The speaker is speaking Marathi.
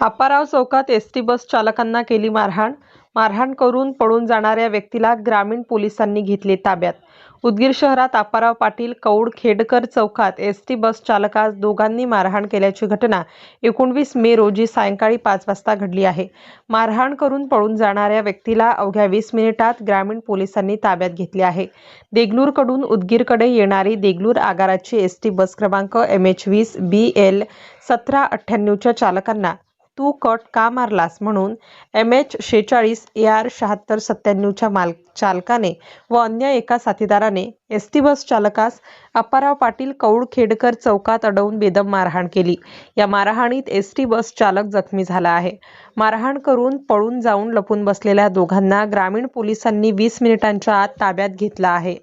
अप्पाराव चौकात एस टी बस चालकांना केली मारहाण. मारहाण करून पळून जाणाऱ्या व्यक्तीला ग्रामीण पोलिसांनी घेतले ताब्यात. उदगीर शहरात अप्पाराव पाटील कौडखेडकर चौकात एस टी बस चालकास दोघांनी मारहाण केल्याची घटना एकोणवीस मे रोजी सायंकाळी पाच वाजता घडली आहे. मारहाण करून पळून जाणाऱ्या व्यक्तीला अवघ्या वीस मिनिटात ग्रामीण पोलिसांनी ताब्यात घेतले आहे. देगलूरकडून उदगीरकडे येणारी देगलूर आगाराची एस टी बस क्रमांक एम एच वीस बी एल सतरा अठ्ठ्याण्णवच्या चालकांना तू कट का मारलास म्हणून एम एच शेचाळीस ए आर शहात्तर सत्त्याण्णवच्या माल चालकाने व अन्य एका साथीदाराने एस टी बस चालकास अप्पाराव पाटील कौडखेडकर चौकात अडवून बेदम मारहाण केली. या मारहाणीत एस टी बस चालक जखमी झाला आहे. मारहाण करून पळून जाऊन लपून बसलेल्या दोघांना ग्रामीण पोलिसांनी वीस मिनिटांच्या आत ताब्यात घेतला आहे.